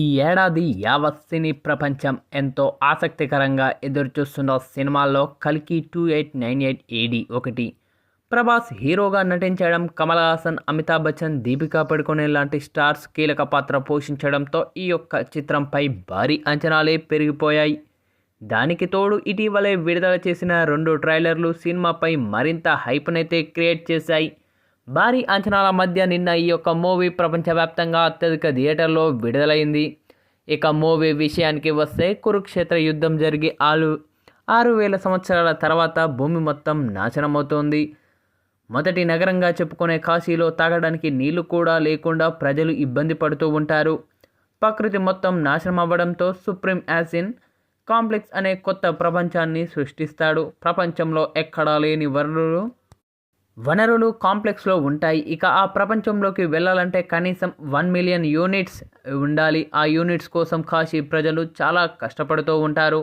ఈ ఏడాది యావత్ సినీ ప్రపంచం ఎంతో ఆసక్తికరంగా ఎదురుచూస్తున్న సినిమాల్లో కల్కి two eight nine eight AD ఒకటి. ప్రభాస్ హీరోగా నటించడం కమల్ హాసన్ అమితాబ్ బచ్చన్ దీపికా పడుకునే లాంటి స్టార్స్ కీలక పాత్ర పోషించడంతో ఈ యొక్క చిత్రంపై భారీ అంచనాలే పెరిగిపోయాయి. దానికి తోడు ఇటీవలే విడుదల చేసిన రెండు ట్రైలర్లు సినిమాపై మరింత హైప్నైతే క్రియేట్ చేశాయి. భారీ అంచనాల మధ్య నిన్న ఈ యొక్క మూవీ ప్రపంచవ్యాప్తంగా అత్యధిక థియేటర్లో విడుదలైంది. ఇక మూవీ విషయానికి వస్తే కురుక్షేత్ర యుద్ధం జరిగి ఆరు ఆరు వేల సంవత్సరాల తర్వాత భూమి మొత్తం నాశనమవుతోంది. మొదటి నగరంగా చెప్పుకునే కాశీలో తాగడానికి నీళ్ళు కూడా లేకుండా ప్రజలు ఇబ్బంది పడుతూ ఉంటారు. ప్రకృతి మొత్తం నాశనం అవ్వడంతో సుప్రీం యాసిన్ కాంప్లెక్స్ అనే కొత్త ప్రపంచాన్ని సృష్టిస్తాడు. ప్రపంచంలో ఎక్కడా లేని వనరులు వనరులు కాంప్లెక్స్లో ఉంటాయి. ఇక ఆ ప్రపంచంలోకి వెళ్ళాలంటే కనీసం వన్ మిలియన్ యూనిట్స్ ఉండాలి. ఆ యూనిట్స్ కోసం కాశీ ప్రజలు చాలా కష్టపడుతూ ఉంటారు.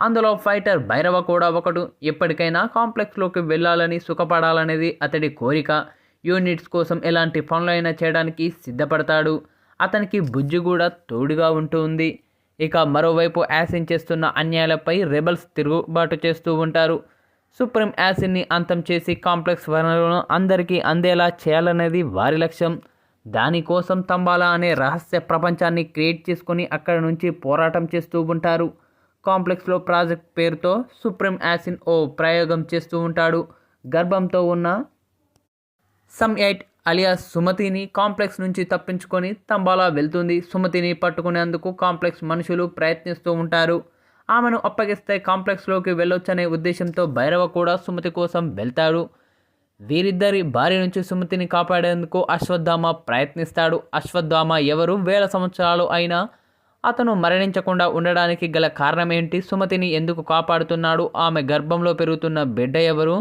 అందులో ఫైటర్ భైరవ కూడా ఒకడు. ఎప్పటికైనా కాంప్లెక్స్లోకి వెళ్ళాలని సుఖపడాలనేది అతడి కోరిక. యూనిట్స్ కోసం ఎలాంటి పనులైనా చేయడానికి సిద్ధపడతాడు. అతనికి బుజ్జి కూడా తోడుగా ఉంటుంది. ఇక మరోవైపు యాసిన్ చేస్తున్న అన్యాయాలపై రెబల్స్ తిరుగుబాటు చేస్తూ ఉంటారు. సుప్రీం యాసిడ్ని అంతం చేసి కాంప్లెక్స్ వనరులను అందరికీ అందేలా చేయాలనేది వారి లక్ష్యం. దానికోసం తంబాలా అనే రహస్య ప్రపంచాన్ని క్రియేట్ చేసుకొని అక్కడ నుంచి పోరాటం చేస్తూ ఉంటారు. కాంప్లెక్స్లో ప్రాజెక్ట్ పేరుతో సుప్రీం యాసిన్ ఓ ప్రయోగం చేస్తూ ఉంటాడు. గర్భంతో ఉన్న సమ్ ఎయిట్ అలియాస్ సుమతిని కాంప్లెక్స్ నుంచి తప్పించుకొని తంబాలా వెళ్తుంది. సుమతిని పట్టుకునేందుకు కాంప్లెక్స్ మనుషులు ప్రయత్నిస్తూ ఉంటారు. ఆమెను అప్పగిస్తే కాంప్లెక్స్లోకి వెళ్ళొచ్చనే ఉద్దేశంతో భైరవ కూడా సుమతి కోసం వెళ్తాడు. వీరిద్దరి భార్య నుంచి సుమతిని కాపాడేందుకు అశ్వత్థామ ప్రయత్నిస్తాడు. అశ్వత్థామ ఎవరు? వేల సంవత్సరాలు అయినా అతను మరణించకుండా ఉండడానికి గల కారణం ఏంటి సుమతిని ఎందుకు కాపాడుతున్నాడు? ఆమె గర్భంలో పెరుగుతున్న బిడ్డ ఎవరు?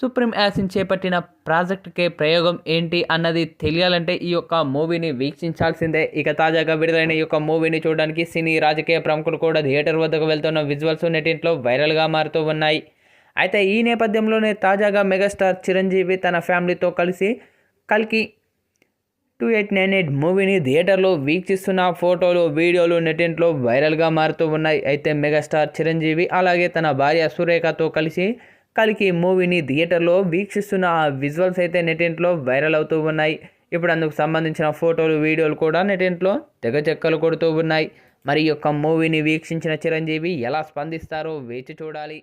సుప్రీం యాసిన్ చేపట్టిన ప్రాజెక్ట్కే ప్రయోగం ఏంటి అన్నది తెలియాలంటే ఈ యొక్క మూవీని వీక్షించాల్సిందే. ఇక తాజాగా విడుదలైన ఈ యొక్క మూవీని చూడడానికి సినీ రాజకీయ ప్రముఖులు కూడా థియేటర్ వద్దకు వెళ్తున్న విజువల్స్ నెటింట్లో వైరల్గా మారుతూ ఉన్నాయి. అయితే ఈ నేపథ్యంలోనే తాజాగా మెగాస్టార్ చిరంజీవి తన ఫ్యామిలీతో కలిసి కల్కి టూ ఎయిట్ నైన్ ఎయిట్ మూవీని థియేటర్లో వీక్షిస్తున్న ఫోటోలు వీడియోలు నెటింట్లో వైరల్గా మారుతూ ఉన్నాయి. అయితే మెగాస్టార్ చిరంజీవి అలాగే తన భార్య సురేఖతో కలిసి కలికి మూవీని థియేటర్లో వీక్షిస్తున్న ఆ విజువల్స్ అయితే నెటింట్లో వైరల్ అవుతూ ఉన్నాయి. ఇప్పుడు అందుకు సంబంధించిన ఫోటోలు వీడియోలు కూడా నెటింట్లో తెగ చెక్కలు కొడుతూ ఉన్నాయి. మరి యొక్క మూవీని వీక్షించిన చిరంజీవి ఎలా స్పందిస్తారో వేచి చూడాలి.